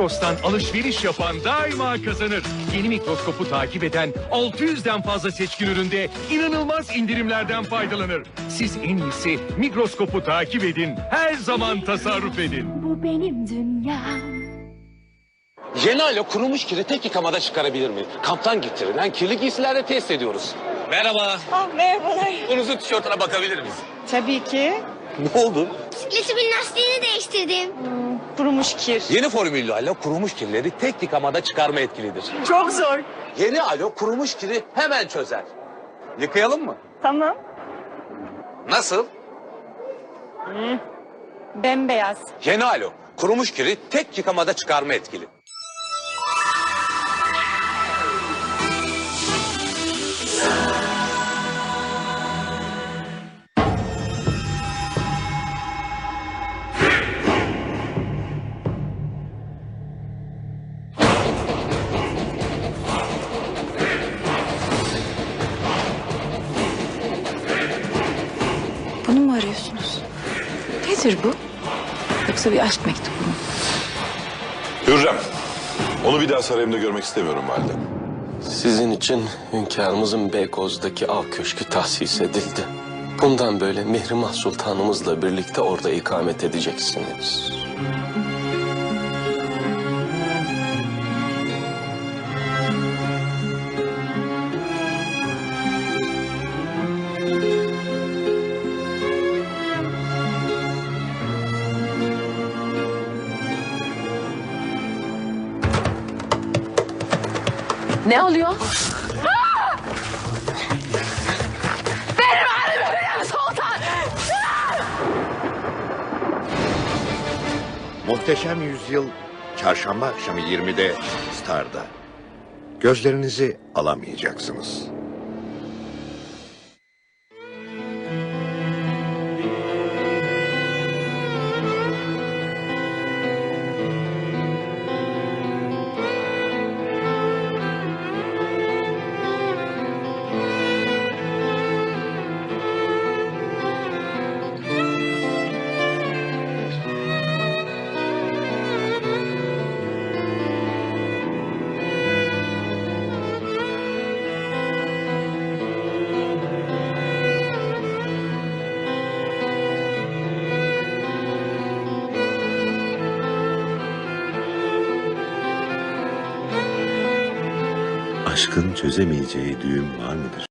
Migros'tan alışveriş yapan daima kazanır. Yeni mikroskopu takip eden 600'den fazla seçkin üründe inanılmaz indirimlerden faydalanır. Siz en iyisi mikroskopu takip edin. Her zaman tasarruf edin. Bu benim dünyam. Yeni alo kurumuş kiri tek yıkamada çıkarabilir mi? Kamptan getirilen kirli giysilerde test ediyoruz. Merhaba. Ah merhabalar. Bunuzun tişörtüne bakabilir miyiz? Tabii ki. Ne oldu? Bisikletimin lastiğini değiştirdim. Kurumuş kir. Yeni formüllü alo kurumuş kirleri tek yıkamada çıkarma etkilidir. Çok zor. Yeni alo kurumuş kiri hemen çözer. Yıkayalım mı? Tamam. Nasıl? Bembeyaz. Yeni alo kurumuş kiri tek yıkamada çıkarma etkili. Bunu mu arıyorsunuz? Nedir bu? Yoksa bir aşk mektubu mu? Hürrem. Onu bir daha sarayımda görmek istemiyorum valide. Sizin için hünkârımızın Beykoz'daki av köşkü tahsis edildi. Bundan böyle Mihrimah Sultanımızla birlikte orada ikamet edeceksiniz. Ne oluyor? Muhteşem Yüzyıl Çarşamba akşamı 20'de Star'da. Gözlerinizi alamayacaksınız. Aşkın çözemeyeceği düğüm var mıdır?